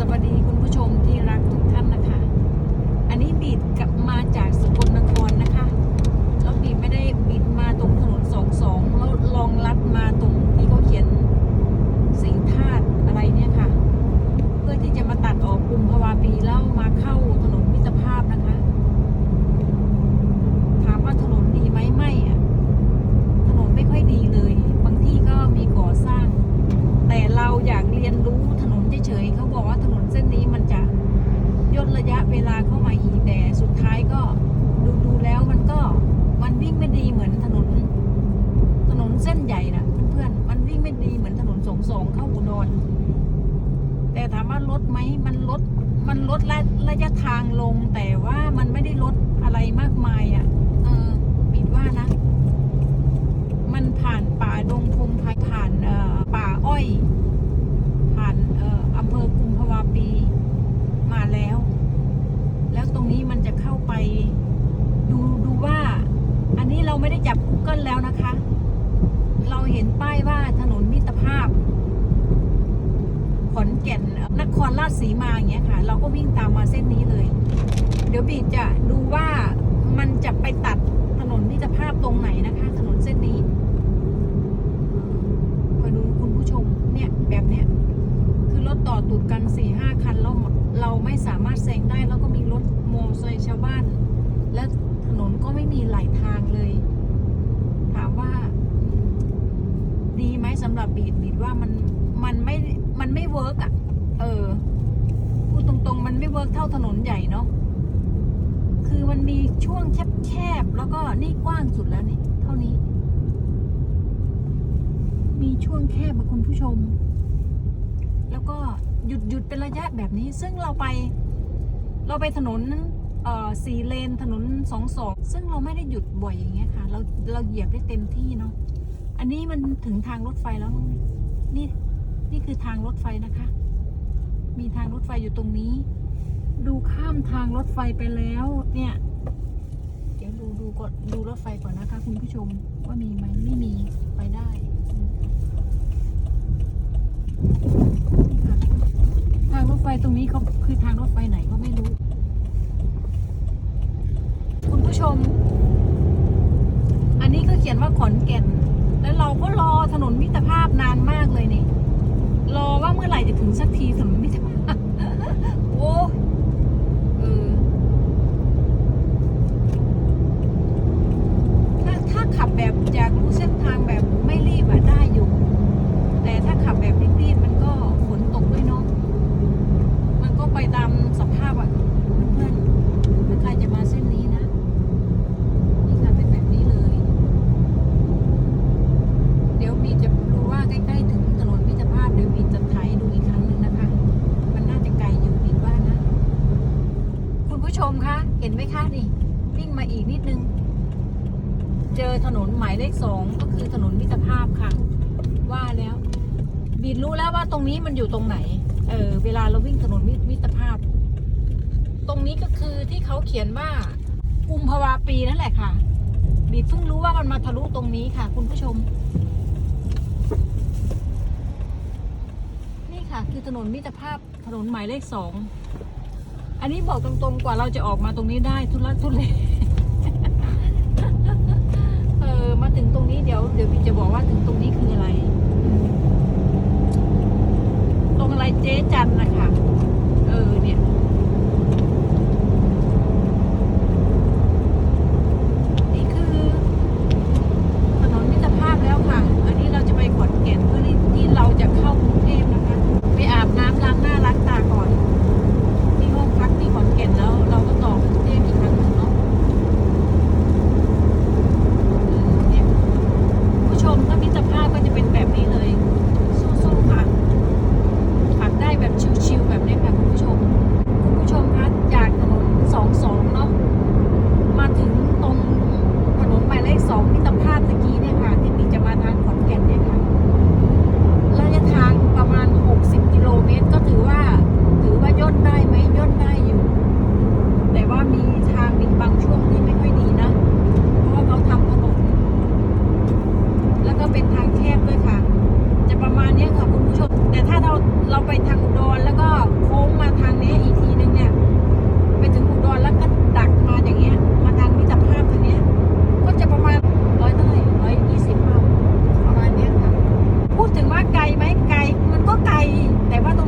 สวัสดีคุณผู้ชมที่รักทุกท่านนะคะ อันนี้บีดกลับมาจากสกลนครนะคะ แล้วบีดไม่ได้บิดมาตรงถนนสองสองแล้วลองลัดมาตรงที่เขาเขียนสีธาตุอะไรเนี่ยค่ะ เพื่อที่จะมาตัดออกกุมภาวาปีแล้วมาเข้าถนนมิตรภาพนะคะ ถามว่าถนนดีไหมไม่อะถนนไม่ค่อยดีเลย บางที่ก็มีก่อสร้าง แต่เราอยากเรียนรู้ถนนเฉยๆเขาบอกว่าถนนเส้นนี้มันจะย่นระยะเวลาเข้ามาอีกแต่สุดท้ายก็ดูดูๆแล้วมันก็มันวิ่งไม่ดีเหมือนถนน ถนนเส้นใหญ่นะเพื่อนๆมันวิ่งไม่ดีเหมือนถนนสงสองเข้าอุดร แต่ถามว่า ลดไหมมันลดมันลดระระยะทางลง แต่ว่ามันไม่ได้ลดอะไรมากมายอะ่ะ เออปิดว่านะ มันผ่านป่าดงพงไพผ่านเอ่อป่าอ้อย ผ่านเอ่ออำเภอกุมภาวาปีมาแล้ว แล้วตรงนี้มันจะเข้าไป ดูดูว่า อันนี้เราไม่ได้จับ Google แล้วนะคะ เราเห็นป้ายว่าถนนมิตรภาพ ขอนแก่นน ครราชสีมาอย่างเงี้ยค่ะ เราก็วิ่งตามมาเส้นนี้เลย เดี๋ยวบีจะดูว่ามันจะไปตัดถนนมิตรภาพตรงไหนนะคะ ถนนเส้นนี้คอยดูคุณผู้ชมเนี่ยแบบเนี้ยคือรถต่อตูดกันสี่ห้าคันเราเราไม่สามารถแซงได้แล้วก็มีรถโมอเตอร์ไซค์ชาวบ้าน และถนนก็ไม่มีไหลทางเลย ถามว่า ดีไหมสำหรับบีดบีดว่ามันมันไม่มันไม่เวิร์กอะ เออพูดตรงๆ มั นเท่าถนนใหญ่เนาะคือมันมีช่วงแคบๆแล้วก็นี่กว้างสุดแล้วนี่เท่านี้ มีช่วงแคบอะคุณผู้ชม แล้วก็หยุดหยุดเป็นระยะแบบนี้ ซึ่งเราไป เราไปถนนเอ่อสี่เลนถนนสองสองซึ่งเราไม่ได้หยุดบ่อยอย่างเงี้ยค่ะ เราเราเหยียบได้เต็มที่เนาะอันนี้มันถึงทางรถไฟแล้วมั้งนี่นี่คือทางรถไฟนะคะ มีทางรถไฟอยู่ตรงนี้ ดูข้ามทางรถไฟไปแล้ว เนี่ย เดี๋ยวดูดูก่อนดูรถไฟก่อนนะคะ คุณผู้ชมว่ามีไหมไม่มีไปได้ทางรถไฟตรงนี้เขาคือทางรถไฟไหนก็ไม่รู้ คุณผู้ชม อันนี้ก็เขียนว่าขอนแก่น แล้วเราก็รอถนนมิตรภาพนานมากเลยนี่ รอว่าเมื่อไหร่จะถึงสักทีถนนมิตรภาพ โอ้เออถ้าถ้าขับแบบอยากรู้เส้นทางแบบไม่รีบอะได้อยู่ แต่ถ้าขับแบบรีบๆมันก็ฝนตกด้วยเนาะ มันก็ไปตามสภาพอะเพื่อนๆถ้าใครจะมาเส้นนี้นะ นี่ค่ะเป็นแบบนี้เลย เดี๋ยวบีจะรู้ว่าใกล้ๆถึงถนนมิตรภาพเดี๋ยวบีจะถ่ายให้ดูอีกครั้งหนึ่งนะคะ มันน่าจะไกลอยู่บีว่านะ คุณผู้ช มคะเห็นไหมคะนี่วิ่งมาอีกนิดนึง เจอถนนหมายเลขสองก็คือถนนมิตรภาพค่ะ ว่าแล้ว บีดรู้แล้วว่าตรงนี้มันอยู่ตรงไหน เออ เวลาเราวิ่งถนนมิตรภาพ ตรงนี้ก็คือที่เขาเขียนว่ากุมภาวาปีนั่นแหละค่ะ บีดเพิ่งรู้ว่ามันมาทะลุตรงนี้ค่ะ คุณผู้ชม นี่ค่ะ คือถนนมิตรภาพถนนหมายเลขสอง อันนี้บอกตรงๆกว่าเราจะออกมาตรงนี้ได้ทุลักทุเลเออมาถึงตรงนี้เดี๋ยวเดี๋ยวพี่จะบอกว่าถึงตรงนี้คืออะไร ตรงอะไรเจ๊จันนะคะ nevado